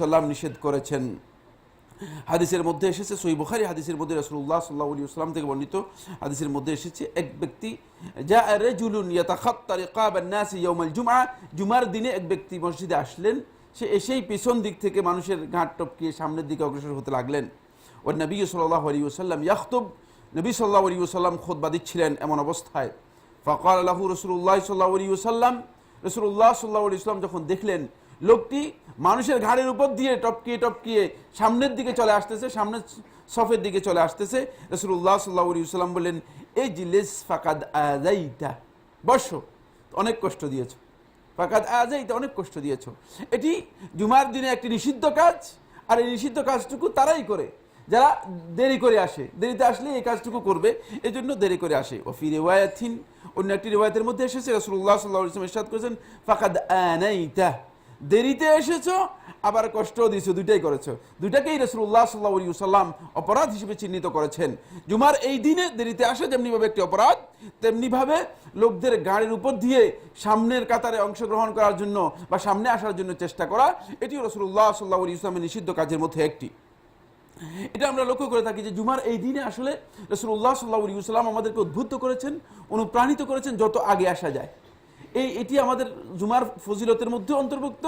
সাল্লাহ নিষেধ করেছেন। হাদিসের মধ্যে এসেছে সই বুখারি হাদিসের মধ্যে রসুল্লাহ সাল্লাহ আলী সাল্লাম থেকে বর্ণিত হাদিসের মধ্যে এসেছে, এক ব্যক্তি যা রেজুলুন ইয়াতাখাত্তার ইকাবান নাস জুমার দিনে এক ব্যক্তি মসজিদে আসলেন, সে এসেই পেছন দিক থেকে মানুষের ঘাট টপকিয়ে সামনের দিকে অগ্রসর হতে লাগলেন। ও নবী সাল্লাহ আলী সাল্লাম ইয়াখতুব নবী সাল্লাহ আলী সাল্লাম খোদবা দিচ্ছিলেন এমন অবস্থায়। ফকাল আল্লাহ রসুল্লাহ সাল্লাহ আলী সাল্লাম রসুল্লাহ সাল্লাহ আলী সাল্লাম যখন দেখলেন লোকটি মানুষের ঘাড়ের উপর দিয়ে টপকিয়ে টপকিয়ে সামনের দিকে চলে আসতেছে, সামনের সফের দিকে চলে আসতেছে। রসুল্লাহ সাল্লাহ সাল্লাম বললেন এই জিলেস ফাকাদ আজাইটা বর্ষ অনেক কষ্ট দিয়েছ। ফাকাদ আজাইটা অনেক কষ্ট দিয়েছ। এটি জুমার দিনে একটি নিষিদ্ধ কাজ, আর এই নিষিদ্ধ কাজটুকু তারাই করে। যারা দেরি করে আসে, দেরিতে আসলে এই কাজটুকু করবে এই জন্য দেরি করে আসে। ও ওফি রেওয়ায়াথিন অন্য একটি রেওয়ায়তের মধ্যে এসেছে রসুল্লাহ সাল্লাহ ইসলাম ইরশাদ করেছেন, ফাকাদ আনাইতা। দেরিতে এসেছ, আবার কষ্টও দিয়েছ দুইটাই করেছ। দুইটাকেই রসুল্লাহ সাল্লাহ অপরাধ হিসেবে চিহ্নিত করেছেন। জুমার এই দিনে দেরিতে আসা যেমনিভাবে একটি অপরাধ, তেমনিভাবে লোকদের গাড়ির উপর দিয়ে সামনের কাতারে অংশগ্রহণ করার জন্য বা সামনে আসার জন্য চেষ্টা করা, এটিও রসুল্লাহ সাল্লাহ ইসলামের নিষিদ্ধ কাজের মধ্যে একটি। এটা আমরা লক্ষ্য করে থাকি যে জুমার এই দিনে আসলে রসুল্লাহ সাল্লাহ সাল্লাম আমাদেরকে উদ্বুদ্ধ করেছেন, অনুপ্রাণিত করেছেন যত আগে আসা যায়। এই, এটি আমাদের জুমার ফজিলতের মধ্যে অন্তর্ভুক্ত।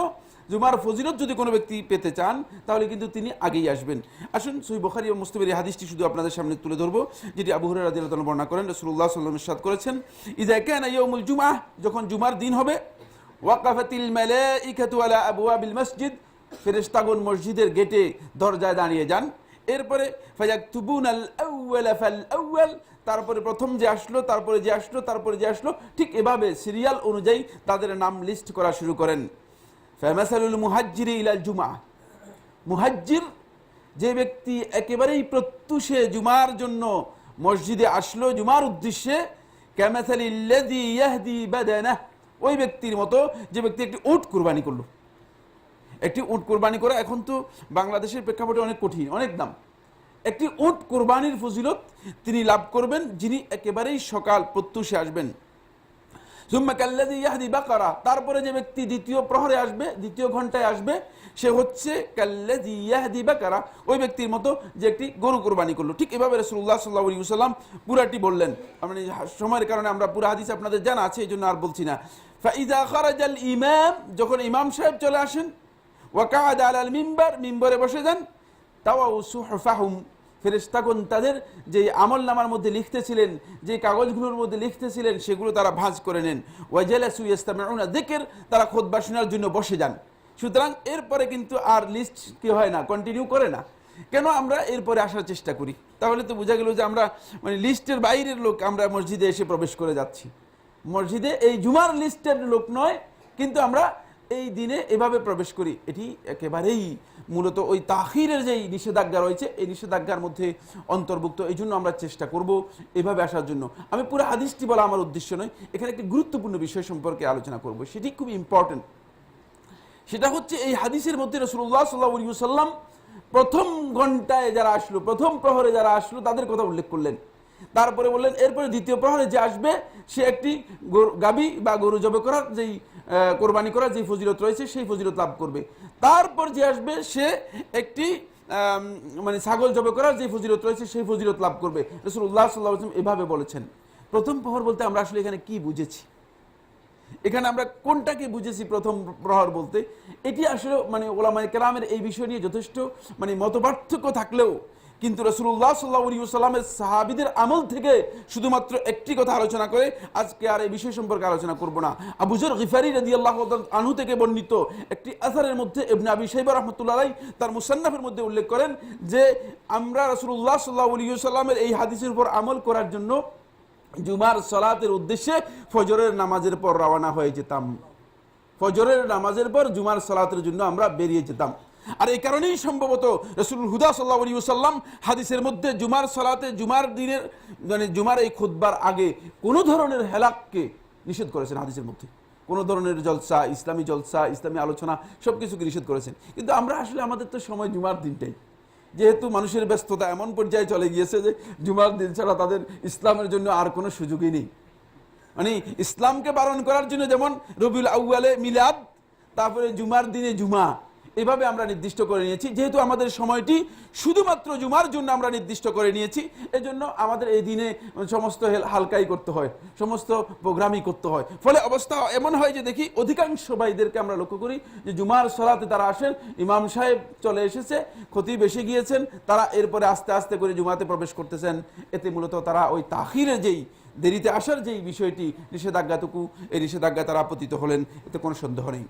জুমার ফজিলত যদি কোনো ব্যক্তি পেতে চান, তাহলে কিন্তু তিনি আগেই আসবেন। আসুন সই বখারি ও মুস্তফের এই হাদিসটি শুধু আপনাদের সামনে তুলে ধরবো, যেটি আবু হরের তাআলা বর্ণনা করেন রসুল্লাহ সাল্লাম ইরশাদ করেছেন ইদা কানা ইয়াউমুল জুমআহ যখন জুমার দিন হবে, ওয়াকাফাতিল মেলে মালাইকাতু আলা আবওয়াবিল মসজিদ ফেরেশতাগণ মসজিদের গেটে দরজায় দাঁড়িয়ে যান। এরপরে ফায়াকতুবুন আল আউয়াল ফাল তারপরে প্রথম যে আসলো, তারপরে যে আসলো, তারপরে যে আসলো, ঠিক এভাবে সিরিয়াল অনুযায়ী তাদের নাম লিস্ট করা শুরু করেন। ফেমাসালুল মুহাজ্জিরি ইলাল জুমা। মুহাজ্জির যে ব্যক্তি একেবারেই প্রত্যুষে জুমার জন্য মসজিদে আসলো, জুমার উদ্দেশ্যে ওই ব্যক্তির মতো যে ব্যক্তি একটি উট কুরবানি করল। একটি উট কোরবানি করা এখন তো বাংলাদেশের প্রেক্ষাপটে অনেক কঠিন, অনেক দাম। একটি উট কোরবানির ফজিলত তিনি লাভ করবেন, যিনি একেবারেই সকাল প্রত্যুষে আসবেন। বাকারা, তারপরে যে ব্যক্তি দ্বিতীয় প্রহরে আসবে, দ্বিতীয় ঘন্টায় আসবে, সে হচ্ছে কাল্লাদি ওই ব্যক্তির মতো যে একটি গরু কোরবানি করল। ঠিক এভাবে রসুল্লাহ সাল্লাহ আলী পুরাটি বললেন। মানে সময়ের কারণে আমরা পুরা হাদিস আপনাদের জানা আছে এই জন্য আর বলছি না। খারাজাল ইমাম, যখন ইমাম সাহেব চলে আসেন ওয়াকাদ আলাল মিম্বার, মিম্বরে বসে যান তাও সুহফাহুম ফেরেস্তাগণ তাদের যে আমল নামার মধ্যে লিখতেছিলেন, যে কাগজগুলোর মধ্যে লিখতেছিলেন, সেগুলো তারা ভাঁজ করে নেন। ওয়াজালাসু ইস্তামিউনা দিকের তারা খোদবা শোনার জন্য বসে যান। সুতরাং এরপরে কিন্তু আর লিস্ট কি হয় না কন্টিনিউ করে না। কেন আমরা এরপরে আসার চেষ্টা করি? তাহলে তো বোঝা গেল যে আমরা মানে লিস্টের বাইরের লোক, আমরা মসজিদে এসে প্রবেশ করে যাচ্ছি। মসজিদে এই জুমার লিস্টের লোক নয়, কিন্তু আমরা এই দিনে এভাবে প্রবেশ করি, এটি একেবারেই মূলত ওই তাহিরের যেই নিষেধাজ্ঞা রয়েছে, এই নিষেধাজ্ঞার মধ্যে অন্তর্ভুক্ত। এই জন্য আমরা চেষ্টা করব এভাবে আসার জন্য। আমি পুরো হাদিসটি বলা আমার উদ্দেশ্য নয়, এখানে একটি গুরুত্বপূর্ণ বিষয় সম্পর্কে আলোচনা করব। সেটি খুব ইম্পর্টেন্ট সেটা হচ্ছে এই হাদিসের মধ্যে রসুল্লাহ সাল্লাহ সাল্লাম প্রথম ঘন্টায় যারা আসলো, প্রথম প্রহরে যারা আসলো, তাদের কথা উল্লেখ করলেন। তারপরে বললেন, এরপরে দ্বিতীয় প্রহরে যে আসবে, সে একটি গাবি বা গরু জবে করার যেই কোরবানি করার যে ফজিলত রয়েছে, সেই ফজিলত লাভ করবে। তারপর যে আসবে, সে একটি মানে ছাগল জবে করার যে ফজিলত রয়েছে, সেই ফজিলত লাভ করবে। রসুল্লাহ সাল্লাহ আসলাম এভাবে বলেছেন। প্রথম প্রহর বলতে আমরা আসলে এখানে কি বুঝেছি? এখানে আমরা কোনটাকে বুঝেছি প্রথম প্রহর বলতে? এটি আসলে মানে ওলামাই কেরামের এই বিষয় নিয়ে যথেষ্ট মানে মতপার্থক্য থাকলেও কিন্তু রসুল্লাহ সাল্লাহ সাল্লামের সাহাবিদের আমল থেকে শুধুমাত্র একটি কথা আলোচনা করে আজকে আর এই বিষয় সম্পর্কে আলোচনা করব না। আবুজর গিফারি রাদি আল্লাহ আনহু থেকে বর্ণিত একটি আসারের মধ্যে এবনে আবি সাইবা রহমতুল্লাহ তার মুসান্নাফের মধ্যে উল্লেখ করেন যে আমরা রসুল্লাহ সাল্লাহ সাল্লামের এই হাদিসের উপর আমল করার জন্য জুমার সলাতের উদ্দেশ্যে ফজরের নামাজের পর রওনা হয়ে যেতাম। ফজরের নামাজের পর জুমার সলাতের জন্য আমরা বেরিয়ে যেতাম। আর এই কারণেই সম্ভবত রসুল হুদা সাল্লাহ সাল্লাম হাদিসের মধ্যে জুমার সলাতে, জুমার দিনের মানে জুমার এই খুদ্বার আগে কোনো ধরনের হেলাককে নিষেধ করেছেন হাদিসের মধ্যে। কোনো ধরনের জলসা, ইসলামী জলসা, ইসলামী আলোচনা সব কিছুকে নিষেধ করেছেন। কিন্তু আমরা আসলে আমাদের তো সময় জুমার দিনটাই। যেহেতু মানুষের ব্যস্ততা এমন পর্যায়ে চলে গিয়েছে যে জুমার দিন ছাড়া তাদের ইসলামের জন্য আর কোনো সুযোগই নেই। মানে ইসলামকে পালন করার জন্য যেমন রবিউল আউয়ালে মিলাদ, তারপরে জুমার দিনে জুমা এভাবে আমরা নির্দিষ্ট করে নিয়েছি। যেহেতু আমাদের সময়টি শুধুমাত্র জুমার জন্য আমরা নির্দিষ্ট করে নিয়েছি, এজন্য আমাদের এই দিনে সমস্ত হেল- হালকাই করতে হয়, সমস্ত প্রোগ্রামই করতে হয়। ফলে অবস্থা এমন হয় যে দেখি অধিকাংশ ভাইদেরকে আমরা লক্ষ্য করি যে জুমার সলাতে তারা আসেন, ইমাম সাহেব চলে এসেছে ক্ষতি বেশি গিয়েছেন, তারা এরপরে আস্তে আস্তে করে জুমাতে প্রবেশ করতেছেন। এতে মূলত তারা ওই তাহিরে যেই দেরিতে আসার যেই বিষয়টি, নিষেধাজ্ঞাটুকু, এই নিষেধাজ্ঞা তারা পতিত হলেন, এতে কোনো সন্দেহ নেই।